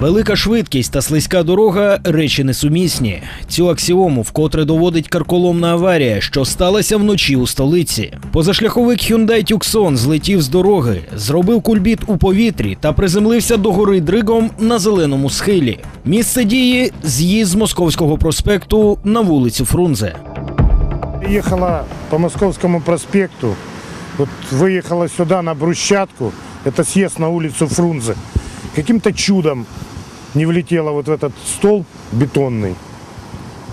Велика швидкість та слизька дорога речі несумісні. Цю аксіому вкотре доводить карколомна аварія, що сталася вночі у столиці. Позашляховик Hyundai Tucson злетів з дороги, зробив кульбіт у повітрі та приземлився до гори дригом на зеленому схилі. Місце дії з'їзд з Московського проспекту на вулицю Фрунзе. Ехала по Московскому проспекту, вот выехала сюда на брусчатку, это съезд на улицу Фрунзе. Каким-то чудом не влетела вот в этот стол бетонный,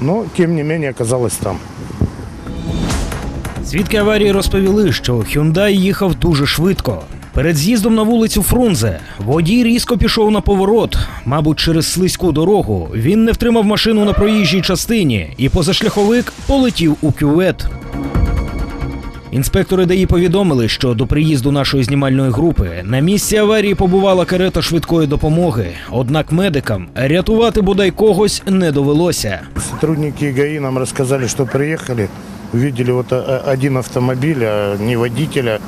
но тем не менее оказалась там. Свідки аварії розповіли, що Hyundai їхав дуже швидко. Перед з'їздом на вулицю Фрунзе водій різко пішов на поворот. Мабуть, через слизьку дорогу він не втримав машину на проїжджій частині, і позашляховик полетів у кювет. Інспектори ДАІ повідомили, що до приїзду нашої знімальної групи на місці аварії побувала карета швидкої допомоги. Однак медикам рятувати бодай когось не довелося. Сотрудники ГАИ нам рассказали, что приехали, увидели вот один автомобиль, а ни водителя,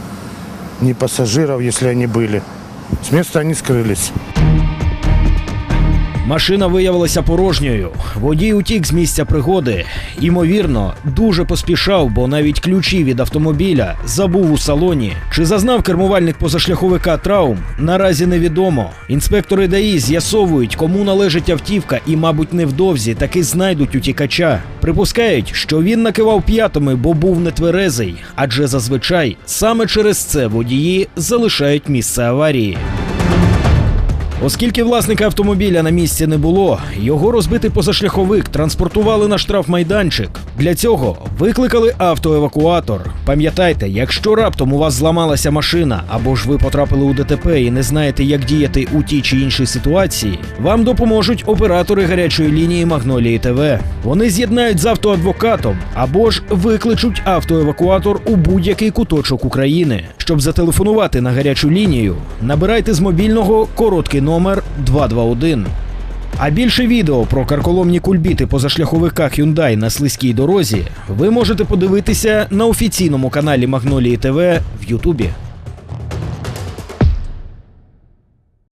ни пассажиров, если они были. С места они скрылись. Машина виявилася порожньою. Водій утік з місця пригоди. Імовірно, дуже поспішав, бо навіть ключі від автомобіля забув у салоні. Чи зазнав кермувальник позашляховика травм? Наразі невідомо. Інспектори ДАІ з'ясовують, кому належить автівка, і, мабуть, невдовзі таки знайдуть утікача. Припускають, що він накивав п'ятами, бо був нетверезий, адже зазвичай саме через це водії залишають місце аварії. Оскільки власника автомобіля на місці не було, його розбитий позашляховик транспортували на штрафмайданчик. Для цього викликали автоевакуатор. Пам'ятайте, якщо раптом у вас зламалася машина або ж ви потрапили у ДТП і не знаєте, як діяти у тій чи іншій ситуації, вам допоможуть оператори гарячої лінії Магнолії ТВ. Вони з'єднають з автоадвокатом або ж викличуть автоевакуатор у будь-який куточок України. Щоб зателефонувати на гарячу лінію, набирайте з мобільного короткий номер 221. А більше відео про карколомні кульбіти позашляховика Hyundai на слизькій дорозі ви можете подивитися на офіційному каналі Магнолії ТВ в Ютубі.